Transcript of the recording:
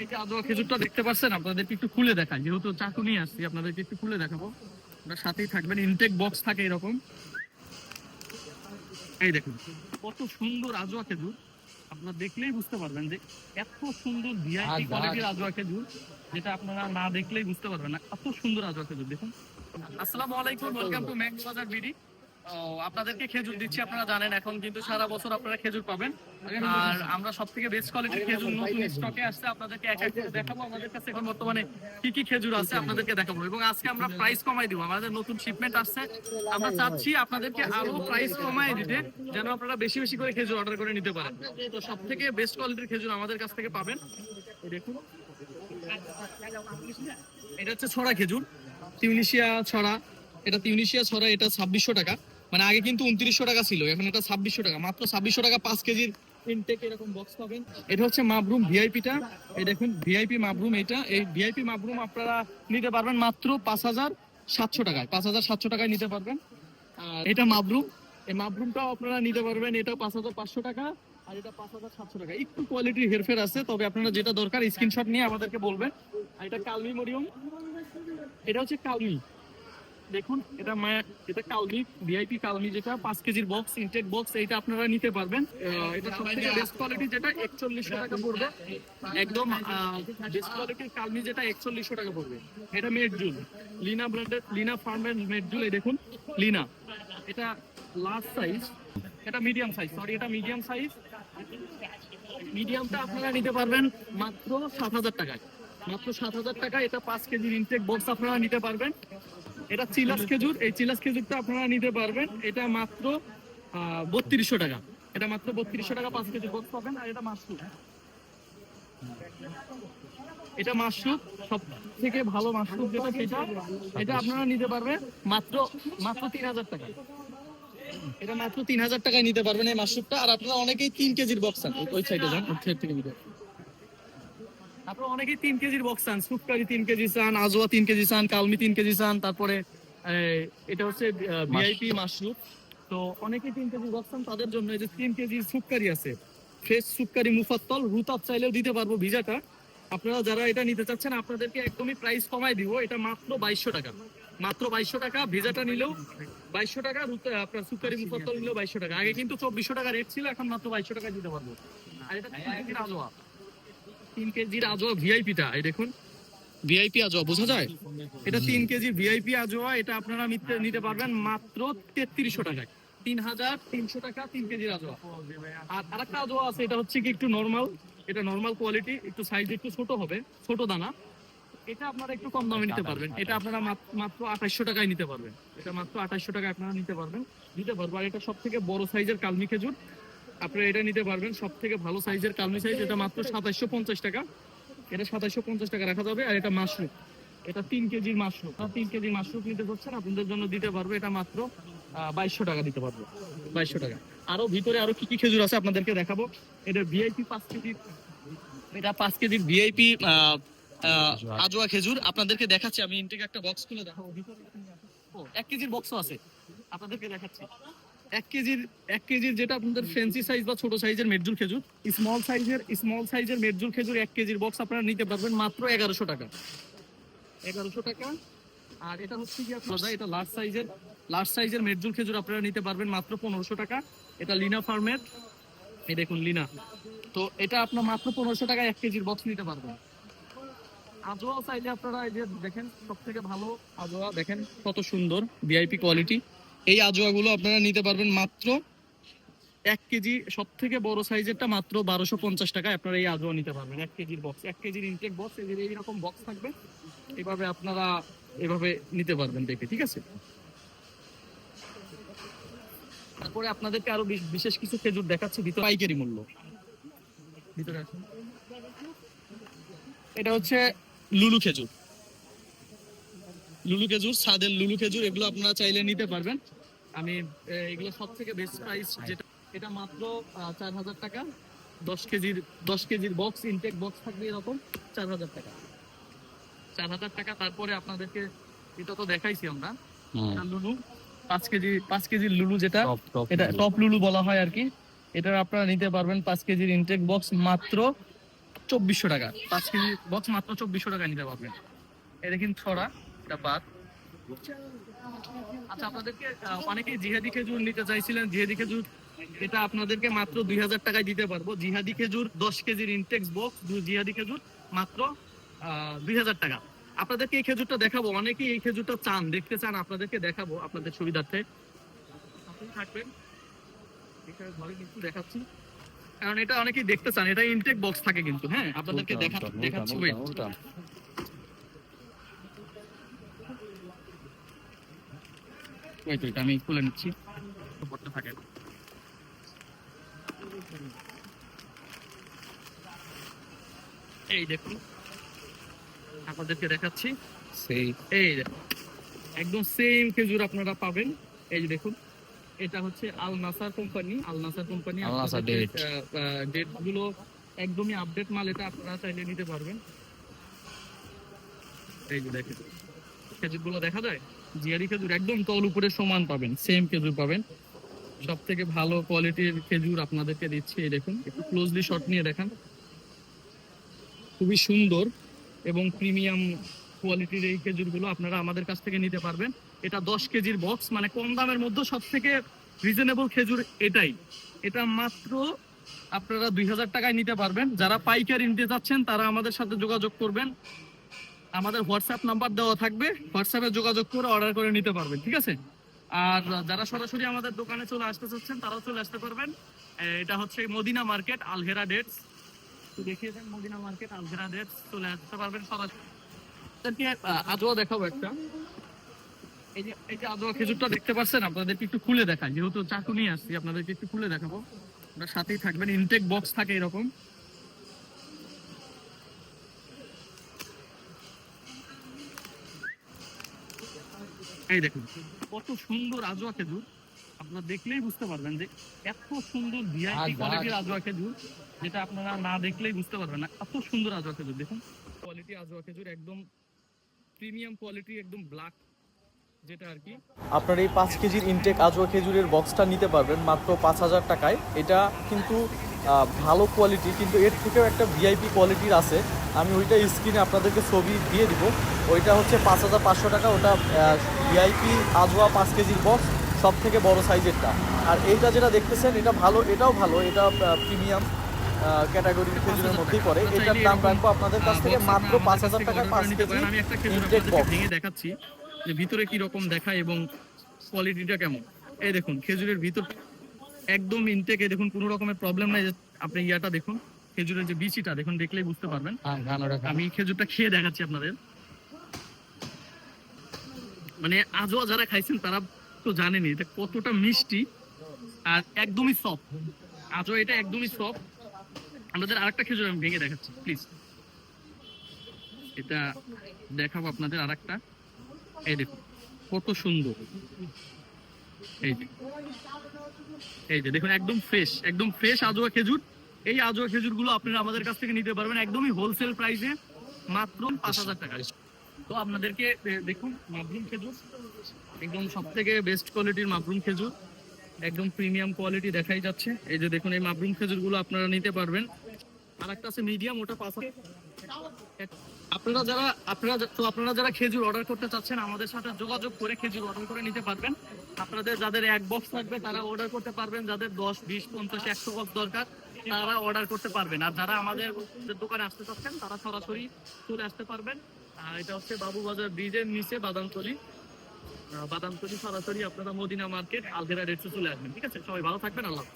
এই যে আদোয়া খেজুরটা দেখতে পাচ্ছেন? আপনাদেরকে একটু খুলে দেখাই। যেহেতু চাকু নিয়ে আসছি আপনাদেরকে একটু খুলে দেখাবো। আপনার সাথেই থাকবেন ইনটেক বক্স থাকে এরকম। এই দেখুন কত সুন্দর আজোয়া খেজুর। আপনারা দেখলেই বুঝতে পারবেন যে এত সুন্দর ভিআইপি কোয়ালিটির আজোয়া খেজুর যেটা আপনারা না দেখলেই বুঝতে পারবেন না। এত সুন্দর আজোয়া খেজুর দেখুন। আসসালামু আলাইকুম welcome to Max Bazar BD আপনাদেরকে খেজুর দিচ্ছি, আপনারা জানেন এখন, কিন্তু সারা বছর আপনারা খেজুর পাবেন। আর আমরা সব থেকে বেস্ট কোয়ালিটির খেজুর নতুন স্টকে আসছে, আপনাদেরকে এক এক করে দেখাবো। আমাদের কাছে এখন বর্তমানে কি কি খেজুর আছে, আপনাদেরকে দেখাবো। এবং আজকে আমরা প্রাইস কমাই দিব, আমাদের নতুন শিপমেন্ট আসছে। আমরা চাচ্ছি আপনাদেরকে আরও প্রাইস কমাই দিতে, যেন আপনারা বেশি বেশি করে খেজুর অর্ডার করে নিতে পারেন। তো সব থেকে বেস্ট কোয়ালিটির খেজুর আমাদের কাছ থেকে পাবেন। দেখুন। এটা হচ্ছে ছড়া খেজুর তিউনিশিয়া ছড়া। এটা তিউনিশিয়া ছড়া, এটা ছাব্বিশশো টাকা। মানে আগে কিন্তু উনত্রিশশো টাকা ছিল, এখন এটা ছাব্বিশশো টাকা। মাত্র ছাব্বিশশো টাকা পাঁচ কেজির ইনটেক এরকম বক্স পাবেন। এটা হচ্ছে মাবরুম ভিআইপিটা এই দেখুন ভিআইপি মাবরুম এটা। এই ভিআইপি মাবরুম আপনারা নিতে পারবেন মাত্র পাঁচ হাজার সাতশো টাকায়। পাঁচ হাজার সাতশো টাকায় নিতে পারবেন। আর এটা মাবরুম। এই মাবরুমটাও আপনারা নিতে পারবেন। এটা পাঁচ হাজার পাঁচশো টাকা আর এটা পাঁচ হাজার সাতশো টাকা। একটু কোয়ালিটির হেরফের আছে, তবে আপনারা যেটা দরকার স্ক্রিনশট নিয়ে আমাদেরকে বলবেন। আর এটা কালমি মরিয়ম। এটা হচ্ছে কালমি। দেখুন এটা মায়া এটা কালমি ভিআইপি কালমি যেটা পাঁচ কেজির বক্স ইনটেক বক্স এইটা আপনারা নিতে পারবেন। এটা সব থেকে বেস্ট কোয়ালিটি যেটা একচল্লিশশো টাকা পড়বে। একদম বেস্ট কোয়ালিটির কালমি যেটা একচল্লিশশো টাকা পড়বে। এটা মেডজুল লিনা ব্র্যান্ডের লিনা ফার্মের মেডজুল এই দেখুন লিনা এটা লার্জ সাইজ এটা মিডিয়াম সাইজ সরি এটা মিডিয়াম সাইজ মিডিয়ামটা আপনারা নিতে পারবেন মাত্র সাত হাজার টাকায়। মাত্র সাত হাজার টাকা এটা পাঁচ কেজির ইনটেক বক্স আপনারা নিতে পারবেন। এটা চিলাস খেজুর, এই চিলাস খেজুরটা আপনারা নিতে পারবেন। এটা মাত্র বত্রিশশো টাকা। এটা মাত্র বত্রিশশো টাকা পাঁচ কেজি বক্স পাবেন, আর এটা মাশরুম। এটা মাশরুম, সব থেকে ভালো মাশরুম যেটা সেটা, এটা আপনারা নিতে পারবেন মাত্র মাত্র তিন হাজার টাকা। এটা মাত্র তিন হাজার টাকায় নিতে পারবেন এই মাশরুমটা। আর আপনারা অনেকেই তিন কেজির বক্স চান ওই সাইডে যান। ওই সাইড থেকে নিতে অনেকেই তিন কেজির বক্স চান সুপকারি তিন কেজি চান আজোয়া তিন কেজি চান কালমি তিন কেজি চান তারপরে এটা হচ্ছে ভিআইপি মাশরুম। তো অনেকেই তিন কেজি বক্স চান তাদের জন্য এই যে তিন কেজি সুপকারি আছে ফ্রেশ সুপকারি মুফাত্তল রুতাব চাইলেও দিতে পারব ভিজাটা। আপনারা যারা এটা নিতে চাচ্ছেন আপনাদেরকে একদমই প্রাইস কমাই দিব এটা মাত্র বাইশশো টাকা। মাত্র বাইশশো টাকা ভিজাটা নিলেও বাইশশো টাকা আপনার সুপকারি মুফাত্তল নিলেও বাইশশো টাকা। আগে কিন্তু চব্বিশশো টাকা রেট ছিল এখন মাত্র বাইশশো টাকা দিতে পারব। আর এটা তিন কেজির আজোয়া ভিআইপিটা এই দেখুন। ভিআইপি আজোয়া বোঝা যায়? এটা তিন কেজি ভিআইপি আজোয়া এটা আপনারা নিতে পারবেন মাত্র তেত্রিশশো টাকায়। তিন হাজার তিনশো টাকা তিন কেজির আজোয়া। আর আরেকটা আজোয়া আছে এটা হচ্ছে কি একটু নর্মাল এটা নর্মাল কোয়ালিটি একটু সাইজ একটু ছোট হবে ছোট দানা। এটা আপনারা একটু কম দামে নিতে পারবেন। এটা আপনারা মাত্র আঠাশশো টাকায় নিতে পারবেন। এটা মাত্র আঠাশশো টাকায় আপনারা নিতে পারবেন। নিতে পারব আর এটা সব থেকে বড় সাইজের কালমি খেজুর। আপনারা এটা নিতে পারবেন। সব থেকে ভালো সাইজের কালমি সাইজ, এটা মাত্র সাতাশশো পঞ্চাশ টাকা। এটা সাতাশশো পঞ্চাশ টাকা রাখা যাবে, আর এটা মাশরুম। এটা তিন কেজির মাশরুম। তিন কেজির মাশরুম নিতে পারছেন আপনাদের জন্য দিতে পারব। এটা মাত্র বাইশশো টাকা দিতে পারব। বাইশশো টাকা। আরও ভিতরে আরও কি কি খেজুর আছে আপনাদেরকে দেখাবো। এটা ভিআইপি পাঁচ কেজির এটা পাঁচ কেজির ভিআইপি আজোয়া খেজুর। আপনাদেরকে দেখাচ্ছি, আমি ইনটেক একটা বক্স খুলে দেখাবো। ভিতরে এক কেজির বক্সও আছে। আপনাদেরকে দেখাচ্ছি। এক কেজির এক কেজির যেটা আপনাদের ফ্যান্সি সাইজ বা ছোট সাইজের মেডজুল খেজুর স্মল সাইজের স্মল সাইজের মেডজুল খেজুর এক কেজির বক্স আপনারা নিতে পারবেন মাত্র এগারোশো টাকা। এগারোশো টাকা। আর এটা হচ্ছে কি আপনারা এটা লার্জ সাইজের লার্জ সাইজের মেডজুল খেজুর আপনারা নিতে পারবেন মাত্র পনেরোশো টাকা। এটা লিনা ফার্মের এই দেখুন লিনা তো এটা আপনার মাত্র পনেরোশো টাকা এক কেজির বক্স নিতে পারবেন। আজোয়া চাইলে আপনারা এই যে দেখেন সব থেকে ভালো আজোয়া, দেখেন কত সুন্দর ভিআইপি কোয়ালিটি এই আজোয়াগুলো আপনারা নিতে পারবেন মাত্র এক কেজি সব থেকে বড় সাইজেরটা মাত্র বারোশো পঞ্চাশ টাকায় আপনারা এই আজোয়া নিতে পারবেন। এক কেজির বক্স এক কেজির ইনটেক বক্স এইরকম বক্স থাকবে, এভাবে আপনারা এভাবে নিতে পারবেন দেখে, ঠিক আছে? তারপরে আপনাদেরকে আরও বিশ- বিশেষ কিছু খেজুর দেখাচ্ছি, ভিতরে পাইকারি মূল্য। ভিতরে এটা হচ্ছে লুলু খেজুর। লুলু খেজুর সাদের লুলু খেজুর এগুলো আপনারা চাইলে নিতে পারবেন। আমি এগুলো সব থেকে বেস্ট প্রাইস যেটা এটা মাত্র চার হাজার টাকা। দশ কেজির দশ কেজির বক্স ইনটেক বক্স থাকবে এরকম চার হাজার টাকা। চার হাজার টাকা তারপরে আপনাদেরকে এটা তো দেখাইছি আমরা লুলু পাঁচ কেজি পাঁচ কেজির লুলু যেটা এটা টপ লুলু বলা হয় আর কি এটা আপনারা নিতে পারবেন পাঁচ কেজির ইনটেক বক্স মাত্র চব্বিশশো টাকা। পাঁচ কেজি বক্স মাত্র চব্বিশশো টাকা নিতে পারবেন। এই দেখেন ছড়া। বাদ আচ্ছা আপনাদেরকে আহ, অনেকেই জিহাদি খেজুর নিতে চাইছিলেন। জিহাদি খেজুর এটা আপনাদেরকে মাত্র দুই হাজার টাকায় দিতে পারব। জিহাদি খেজুর দশ কেজির ইনটেক্স বক্স জিহাদি খেজুর মাত্র দুই হাজার টাকা। আপনাদেরকে এই খেজুরটা দেখাবো। অনেকেই এই খেজুরটা চান দেখতে চান আপনাদেরকে দেখাবো আপনাদের সুবিধার্থে। আপনি থাকবেন। ঘরে কিন্তু দেখাচ্ছি। কারণ এটা অনেকেই দেখতে চান এটা ইনটেক বক্স থাকে কিন্তু হ্যাঁ? আপনাদেরকে দেখা দেখাচ্ছি Wait, wait, আমি খুলে নিচ্ছি। পড়তে থাকে। এই দেখুন আপনাদেরকে দেখাচ্ছি। সেই এই দেখুন একদম সেম খেজুর আপনারা পাবেন। এই যে দেখুন এটা হচ্ছে আল নাসার কোম্পানি। আল নাসার কোম্পানি। ডেটগুলো একদমই আপডেট মাল এটা আপনারা চাইলে নিতে পারবেন। এই যে দেখেন খেজুরগুলো দেখা যায়? জিয়ারি খেজুর একদম তল উপরে সমান পাবেন সেম খেজুর পাবেন। সব থেকে ভালো কোয়ালিটির খেজুর আপনাদেরকে দিচ্ছি, এই দেখুন, একটু ক্লোজলি শট নিয়ে দেখান। খুবই সুন্দর এবং প্রিমিয়াম কোয়ালিটির এই খেজুরগুলো আপনারা আমাদের কাছ থেকে নিতে পারবেন। এটা দশ কেজির বক্স মানে কম দামের মধ্যে সব থেকে রিজনেবল খেজুর এটাই। এটা মাত্র আপনারা দুই হাজার টাকায় নিতে পারবেন। যারা পাইকারি নিতে চাচ্ছেন, তারা আমাদের সাথে যোগাযোগ করবেন। আমাদের হোয়াটসঅ্যাপ নাম্বার দেওয়া থাকবে। হোয়াটসঅ্যাপে যোগাযোগ করে অর্ডার করে নিতে পারবেন, ঠিক আছে? আর যারা সরাসরি আমাদের দোকানে চলে আসতে চাচ্ছেন, তারাও চলে আসতে পারবেন। এটা হচ্ছে মদিনা মার্কেট আলহেরা ডেটস। তো দেখিয়ে দেন মদিনা মার্কেট আলহেরা ডেটস, চলে আসতে পারবেন সরাসরি। আদোয়া দেখাবো একটা। এই যে, এই দেখতে পাচ্ছেন, আপনাদেরকে একটু খুলে দেখাই। যেহেতু চাকু নিয়ে আসছি, আপনাদেরকে একটু খুলে দেখাবো। আপনার সাথেই থাকবেন ইনটেক বক্স থাকে এরকম। এই দেখুন কত সুন্দর আজোয়া খেজুর আপনারা দেখলেই বুঝতে পারবেন যে এত সুন্দর ভিআইপি কোয়ালিটির আজোয়া খেজুর যেটা আপনারা না দেখলেই বুঝতে পারবেন না। এত সুন্দর আজোয়া খেজুর দেখুন। কোয়ালিটি আজোয়া খেজুর একদম প্রিমিয়াম কোয়ালিটি একদম ব্ল্যাক যেটা আর কি। আপনার এই পাঁচ কেজির ইনটেক আজোয়া খেজুরের বক্সটা নিতে পারবেন মাত্র পাঁচ হাজার টাকায়। এটা কিন্তু ভালো কোয়ালিটি কিন্তু এর থেকেও একটা ভিআইপি কোয়ালিটির আছে। আমি ওইটা স্ক্রিনে আপনাদেরকে ছবি দিয়ে দিব। ওইটা হচ্ছে পাঁচ হাজার পাঁচশো টাকা ওটা ভিআইপি আজোয়া পাঁচ কেজির বক্স সব থেকে বড় সাইজেরটা। আর এইটা যেটা দেখতেছেন এটা ভালো এটাও ভালো এটা প্রিমিয়াম ক্যাটাগরির খেজুরের মধ্যেই পড়ে। আচ্ছা, এটার দাম রাখব আপনাদের কাছ থেকে মাত্র পাঁচ হাজার টাকা পাঁচ কেজি ইনটেক বক্স দেখাচ্ছি। যে ভিতরে কি রকম দেখায় এবং কোয়ালিটিটা কেমন? এই দেখুন খেজুরের ভিতর একদম ইনটেকে দেখুন কোনো রকমের প্রবলেম নাই আপনি ইয়াটা দেখুন খেজুরের যে বিচিটা দেখুন দেখলেই বুঝতে পারবেন। হ্যাঁ আমি খেজুরটা খেয়ে দেখাচ্ছি আপনাদের। মানে আজও যারা খাইছেন তারা তো জানেনি এটা কতটা মিষ্টি আর একদমই সফট আজও এটা একদমই সফট আমাদের আরেকটা খেজুর আমি ভেঙে দেখাচ্ছি প্লিজ এটা দেখাবো আপনাদের আরেকটা। এই দেখুন, কত সুন্দর। এই যে এই যে, দেখুন, একদম ফ্রেশ একদম ফ্রেশ আজোয়া খেজুর। এই আজোয়া খেজুরগুলো আপনারা আমাদের কাছ থেকে নিতে পারবেন একদমই হোলসেল প্রাইসে মাত্র পাঁচ হাজার টাকা। তো আপনাদেরকে দেখুন মাবরুম খেজুর, একদম সব থেকে বেস্ট কোয়ালিটির মাবরুম খেজুর, একদম প্রিমিয়াম কোয়ালিটি দেখাই যাচ্ছে। এই যে, দেখুন, এই মাবরুম খেজুরগুলো আপনারা নিতে পারবেন। আর একটা আছে মিডিয়াম ওটা পাঁচ হাজার। আপনারা যারা, আপনারা তো আপনারা যারা খেজুর অর্ডার করতে চাচ্ছেন, আমাদের সাথে যোগাযোগ করে খেজুর অর্ডার করে নিতে পারবেন। আপনাদের যাদের এক বক্স তারা অর্ডার করতে পারবেন। যাদের দশ, বিশ, পঞ্চাশ, একশো বক্স দরকার, তারা অর্ডার করতে পারবেন। আর যারা আমাদের দোকানে আসতে চাচ্ছেন, তারা সরাসরি চলে আসতে পারবেন। আর এটা হচ্ছে বাবুবাজার ব্রিজের নিচে বাদামতলি। বাদামতলি সরাসরি আপনারা মদিনা মার্কেট আলগেরা ডেটসে চলে আসবেন। ঠিক আছে? সবাই ভালো থাকবেন, আল্লাহ।